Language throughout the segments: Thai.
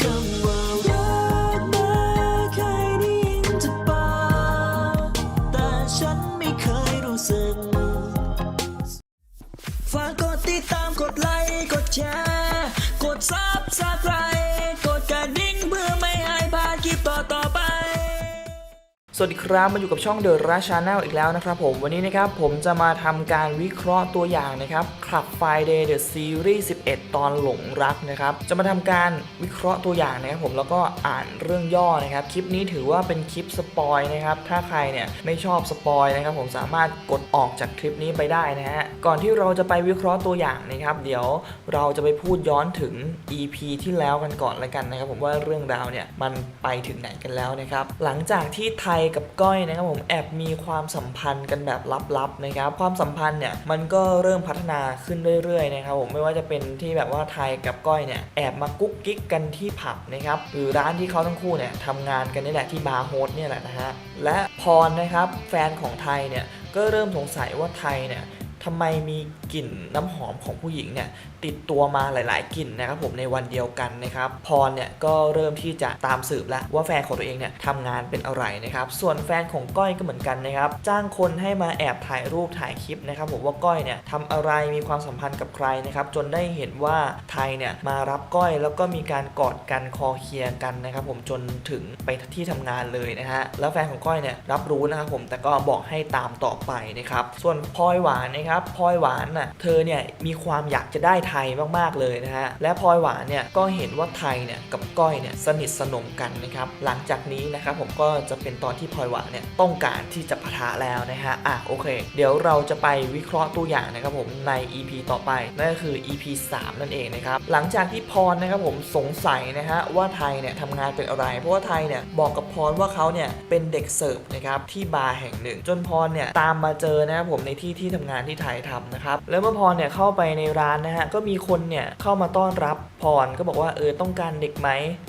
ค วัสดีครับมาอยู่กับช่อง The Rush Channel อีกแล้วนะครับผมวันนี้นะครับผมจะมาทำการวิเคราะห์ตัวอย่างนะครับ Club Friday The Series 11 ตอนหลงรักนะครับจะมาทำการวิเคราะห์ตัวอย่างนะครับผมแล้วก็อ่านเรื่องย่อนะครับคลิปนี้ถือว่าเป็นคลิปสปอยนะครับถ้าใครเนี่ยไม่ชอบสปอยนะครับผมสามารถกดออกจากคลิปนี้ไปได้นะฮะก่อนที่เราจะไปวิเคราะห์ตัวอย่างนะครับเดี๋ยวเราจะไปพูดย้อนถึง EP ที่แล้วกันก่อนละกันนะครับผมว่าเรื่องราวเนี่ยมันไปถึงไหนกันแล้วนะครับหลังจากที่ไทยกับก้อยนะครับผมแอบมีความสัมพันธ์กันแบบลับๆนะครับความสัมพันธ์เนี่ยมันก็เริ่มพัฒนาขึ้นเรื่อยๆนะครับผมไม่ว่าจะเป็นที่แบบว่าไทยกับก้อยเนี่ยแอบมากุ๊กกิ๊กกันที่ผับนะครับหรือร้านที่เขาทั้งคู่เนี่ยทำงานกันนี่แหละที่บาร์โฮสเนี่ยแหละนะฮะและพรนะครับแฟนของไทยเนี่ยก็เริ่มสงสัยว่าไทยเนี่ย ทำไมมีกลิ่นน้ำหอมของผู้หญิงเนี่ยติดตัวมาหลาย ๆ กลิ่นนะครับผมในวันเดียวกันนะครับพรเนี่ยก็เริ่มที่จะตามสืบแล้วว่าแฟนของตัวเองเนี่ยทำงานเป็นอะไรนะครับส่วนแฟนของก้อยก็เหมือนกันนะครับจ้างคนให้มาแอบถ่ายรูปถ่ายคลิปนะครับผมว่าก้อยเนี่ยทำอะไรมีความสัมพันธ์กับใครนะครับจนได้เห็นว่าไทยเนี่ยมารับก้อยแล้วก็มีการกอดกันคอเคลียร์กันนะครับผมจนถึงไปที่ทำงานเลยนะฮะแล้วแฟนของก้อยเนี่ยรับรู้นะครับผมแต่ก็บอกให้ตามต่อไปนะครับส่วนพลอยหวานนะครับครับพลอยหวานน่ะเธอเนี่ยมีความอยากจะได้ไทยมากๆเลยนะฮะและพลอยหวานเนี่ยก็เห็นว่าไทยเนี่ยกับก้อยเนี่ยสนิทสนมกันนะครับหลังจากนี้นะครับผมก็จะเป็นตอนที่พลอยหวานเนี่ยต้องการที่จะปะทะแล้วนะฮะอะโอเค เดี๋ยวเราจะไปวิเคราะห์ตัวอย่างนะครับผมใน EP ต่อไปนั่นก็คือ EP 3 นั่นเองนะครับหลังจากที่พรนะครับผมสงสัยนะฮะว่าไทยเนี่ยทำงานเป็นอะไร เพราะว่าไทยเนี่ยบอกกับพรว่าเขาเนี่ยเป็นเด็กเสิร์ฟนะครับที่บาร์แห่งหนึ่ง จนพรเนี่ยตามมาเจอนะครับผมในที่ที่ทำงานที่ไทยทำนะครับ แล้วเมื่อพรเนี่ยเข้าไปในร้านนะฮะ ก็มีคนเนี่ยเข้ามาต้อนรับพรก็บอกว่าเออต้องการเด็กไหม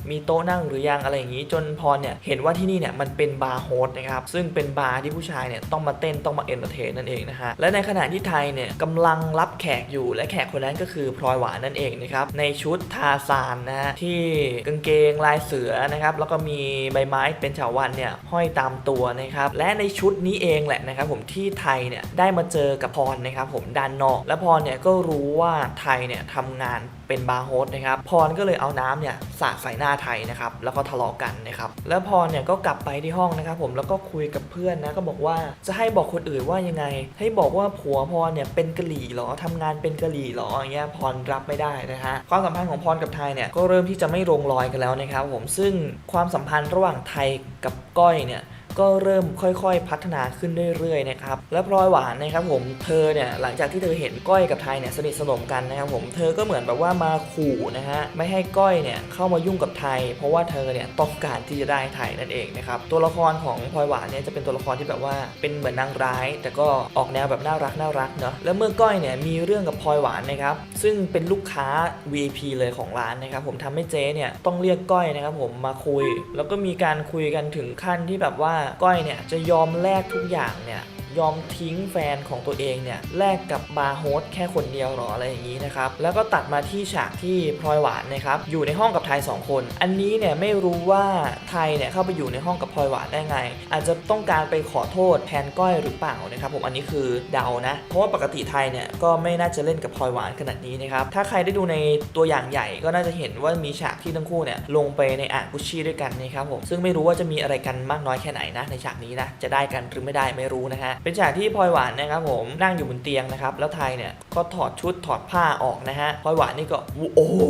มีโต๊ะนั่งหรือยังอะไรอย่างนี้ จนพรเนี่ยเห็นว่าที่นี่เนี่ยมันเป็นบาร์โฮสนะครับ ซึ่งเป็นบาร์ที่ผู้ชายเนี่ยต้องมาเต้นต้องมาเอนเตอร์เทนนั่นเองนะฮะ และในขณะที่ไทยเนี่ยกำลังรับแขกอยู่ และแขกคนนั้นก็คือพลอยหวานนั่นเองนะครับ ในชุดทาซานนะฮะที่กางเกงลายเสือนะครับ แล้วก็มีใบไม้เป็นฉาวันเนี่ยห้อยตามตัวนะครับ และในชุดนี้เองแหละนะครับผมที่ไทยเนี่ยได้มาเจอกับพรนะครับผมด้านนอก และพรเนี่ยก็รู้ว่าไทยเนี่ยทำงานเป็นบาร์โฮสนะครับ พรก็เลยเอาน้ำเนี่ยสาดใส่หน้าไทยนะครับ แล้วก็ทะเลาะกันนะครับ แล้วพรเนี่ยก็กลับไปที่ห้องนะครับ ผม แล้วก็คุยกับเพื่อนนะ ก็บอกว่าจะให้บอกคนอื่นว่ายังไง ให้บอกว่าผัวพรเนี่ยเป็นกะหรี่หรอทำงานเป็นกะหรี่หรออย่างเงี้ย พรรับไม่ได้นะฮะ ความสัมพันธ์ของพรกับไทยเนี่ย ก็เริ่มที่จะไม่ลงรอยกันแล้วนะครับ ผม ซึ่งความสัมพันธ์ระหว่างไทยกับก้อยเนี่ย ก็เริ่มค่อยๆ พัฒนาขึ้นเรื่อยๆนะครับและพลอยหวานนะครับผมเธอเนี่ยหลังจากที่เธอเห็นก้อยกับไทยเนี่ยสนิทสนมกันนะครับผมเธอก็เหมือนแบบว่ามาขู่นะฮะไม่ให้ก้อยเนี่ยเข้ามายุ่งกับไทย เพราะว่าเธอเนี่ยต้องการที่จะได้ไทยนั่นเองนะครับตัวละครของพลอยหวานเนี่ยจะเป็นตัวละครที่แบบว่าเป็นเหมือนนางร้าย แต่ก็ออกแนวแบบน่ารักน่ารักเนาะแล้วเมื่อก้อยเนี่ยมีเรื่องกับพลอยหวานนะครับซึ่งเป็นลูกค้า VIP เลยของร้านนะครับผมทำให้เจ๊เนี่ยต้องเรียกก้อยนะครับผมมาคุย แล้วก็มีการคุยกันถึงขั้นที่แบบว่าก้อยเนี่ยจะยอมแลกทุกอย่างเนี่ย ยอมทิ้งแฟนของตัวเองเนี่ยแลกกับบาร์โฮสแค่คนเดียวหรออะไรอย่างนี้นะครับ แล้วก็ตัดมาที่ฉากที่พลอยหวานนะครับอยู่ในห้องกับไทย 2 คน อันนี้เนี่ยไม่รู้ว่าไทยเนี่ยเข้าไปอยู่ในห้องกับพลอยหวานได้ไง อาจจะต้องการไปขอโทษแทนก้อยหรือเปล่านะครับผมอันนี้คือเดานะ เพราะว่าปกติไทยเนี่ยก็ไม่น่าจะเล่นกับพลอยหวานขนาดนี้นะครับถ้าใครได้ดูในตัวอย่างใหญ่ก็น่าจะเห็นว่ามีฉากที่ทั้งคู่เนี่ยลงไปในอ่างกุชชี่ด้วยกันนะครับผมซึ่งไม่รู้ว่าจะมีอะไรกันมากน้อยแค่ไหนนะในฉากนี้นะจะได้กันหรือไม่ได้ไม่รู้นะฮะเป็นฉากที่พลอยหวานนะครับผมนั่งอยู่บนเตียงนะครับแล้วไทยเนี่ยก็ถอดชุดถอดผ้าออกนะฮะพลอยหวานนี่ก็โอ้โห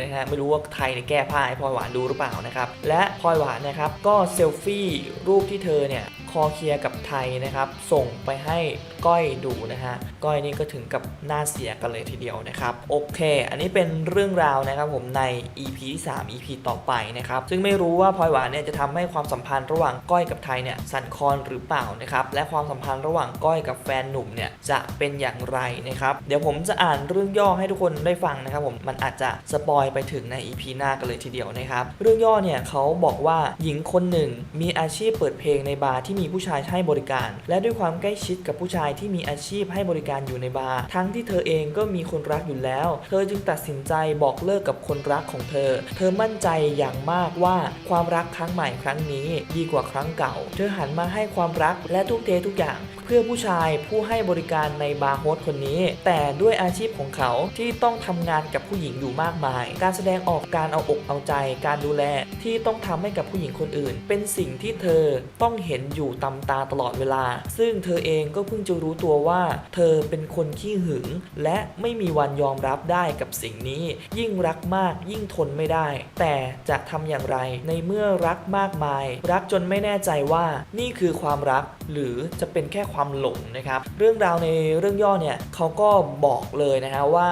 นะฮะไม่รู้ว่าไทยเนี่ยแก้ผ้าให้พลอยหวานดูหรือเปล่านะครับและพลอยหวานนะครับก็เซลฟี่รูปที่เธอเนี่ย คอเคลียร์กับไทยนะครับ ส่งไปให้ก้อยดูนะฮะ ก้อยนี่ก็ถึงกับหน้าเสียกันเลยทีเดียวนะครับ โอเค อันนี้เป็นเรื่องราวนะครับผมใน EP ที่ 3 EP ต่อไปนะครับ ซึ่งไม่รู้ว่าพลอยหวานเนี่ยจะทำให้ความสัมพันธ์ระหว่างก้อยกับไทยเนี่ยสั่นคลอนหรือเปล่านะครับ และความสัมพันธ์ระหว่างก้อยกับแฟนหนุ่มเนี่ยจะเป็นอย่างไรนะครับ เดี๋ยวผมจะอ่านเรื่องย่อให้ทุกคนได้ฟังนะครับผม มันอาจจะสปอยไปถึงใน EP หน้ากันเลยทีเดียวนะครับ เรื่องย่อเนี่ยเขาบอกว่าหญิงคนหนึ่งมีอาชีพเปิดเพลงในบาร์ที่มีผู้ชายให้บริการ และด้วยความใกล้ชิดกับผู้ชายที่มีอาชีพให้บริการอยู่ในบาร์ทั้งที่เธอเองก็มีคนรักอยู่แล้ว เธอจึงตัดสินใจบอกเลิกกับคนรักของเธอ เธอมั่นใจอย่างมากว่าความรักครั้งใหม่ครั้งนี้ดีกว่าครั้งเก่า เธอหันมาให้ความรักและทุ่มเททุกอย่างเพื่อผู้ชายผู้ให้บริการในบาร์โฮสคนนี้ แต่ด้วยอาชีพของเขาที่ต้องทำงานกับผู้หญิงอยู่มากมาย การแสดงออกการเอาอกเอาใจ การดูแลที่ต้องทำให้กับผู้หญิงคนอื่น เป็นสิ่งที่เธอต้องเห็นอยู่ตำตาตลอดเวลา ซึ่งเธอเองก็เพิ่งจะรู้ตัวว่า เธอเป็นคนขี้หึง และไม่มีวันยอมรับได้กับสิ่งนี้ ยิ่งรักมากยิ่งทนไม่ได้ แต่จะทำอย่างไรในเมื่อรักมากมาย รักจนไม่แน่ใจว่านี่คือความรักหรือจะเป็นแค่ความหลงนะครับ เรื่องราวในเรื่องย่อเนี่ยเขาก็บอกเลยนะฮะว่า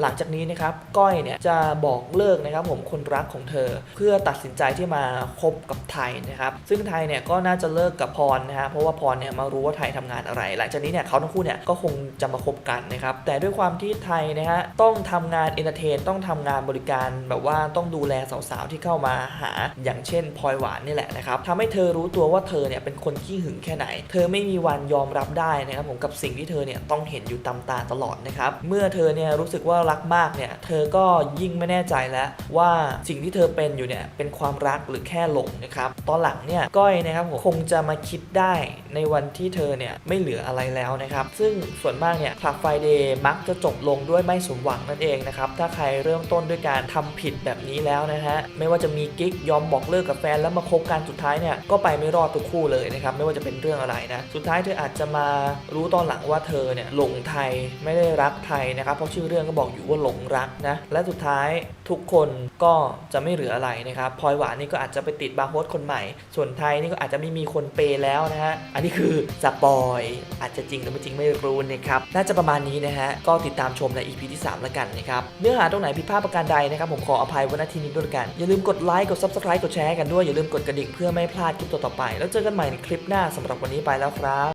หลังจากนี้นะครับก้อยเนี่ยจะบอกเลิกนะครับผมคนรักของเธอ เพื่อตัดสินใจที่มาคบกับไทยนะครับซึ่งไทยเนี่ยก็น่าจะเลิกกับพรนะฮะเพราะว่าพรเนี่ยมารู้ว่าไทยทำงานอะไร หลังจากนี้เนี่ยเขาทั้งคู่เนี่ยก็คงจะมาคบกันนะครับแต่ด้วยความที่ไทยนะฮะต้องทำงานเอนเตอร์เทนต้องทำงานบริการแบบว่าต้องดูแลสาวๆที่เข้ามาหา อย่างเช่นพลอยหวานนี่แหละนะครับทำให้เธอรู้ตัวว่าเธอเนี่ยเป็นคนขี้หึงแค่ไหน เธอไม่มีวันยอมรับได้นะครับผมกับสิ่งที่เธอเนี่ยต้องเห็นอยู่ตามตาตลอดนะครับเมื่อเธอเนี่ยรู้สึกว่ารักมากเนี่ย เธอก็ยิ่งไม่แน่ใจแล้วว่าสิ่งที่เธอเป็นอยู่เนี่ยเป็นความรักหรือแค่หลงนะครับ ตอนหลังเนี่ยก้อยนะครับผมคงจะมาคิดได้ในวันที่เธอเนี่ยไม่เหลืออะไรแล้วนะครับ ซึ่งส่วนมากเนี่ยคลับไฟเดย์มักจะจบลงด้วยไม่สมหวังนั่นเองนะครับ ถ้าใครเริ่มต้นด้วยการทำผิดแบบนี้แล้วนะฮะ ไม่ว่าจะมีกิ๊กยอมบอกเลิกกับแฟนแล้วมาคบกันสุดท้ายเนี่ยก็ไปไม่รอดทุกคู่เลยนะครับ ไม่ว่าจะเป็นเรื่องอะไรนะ สุดท้ายเธออาจจะมารู้ตอนหลังว่าเธอเนี่ยหลงไทยไม่ได้รักไทยนะครับ เพราะชื่อเรื่องก็บอกอยู่ว่าหลงรักนะ และสุดท้ายทุกคนก็จะไม่เหลืออะไรนะครับพลอยหวานนี่ก็อาจจะไปติดบาร์โฮสคนใหม่ ส่วนไทยนี่ก็อาจจะไม่มีคนเปย์แล้วนะฮะ อันนี้คือสปอยอาจจะจริงหรือไม่จริงไม่รู้นะครับ น่าจะประมาณนี้นะฮะ ก็ติดตามชมใน EP ที่ 3 แล้วกันนะครับ เนื้อหาตรงไหนผิดพลาดประการใดนะครับ ผมขออภัยวันทีนี้ด้วยกัน อย่าลืมกดไลค์กด Subscribe กดแชร์กันด้วย อย่าลืมกดกระดิ่งเพื่อไม่พลาดคลิปต่อๆไป แล้วเจอกันใหม่ในคลิปหน้าสำหรับวันนี้ไปแล้วครับ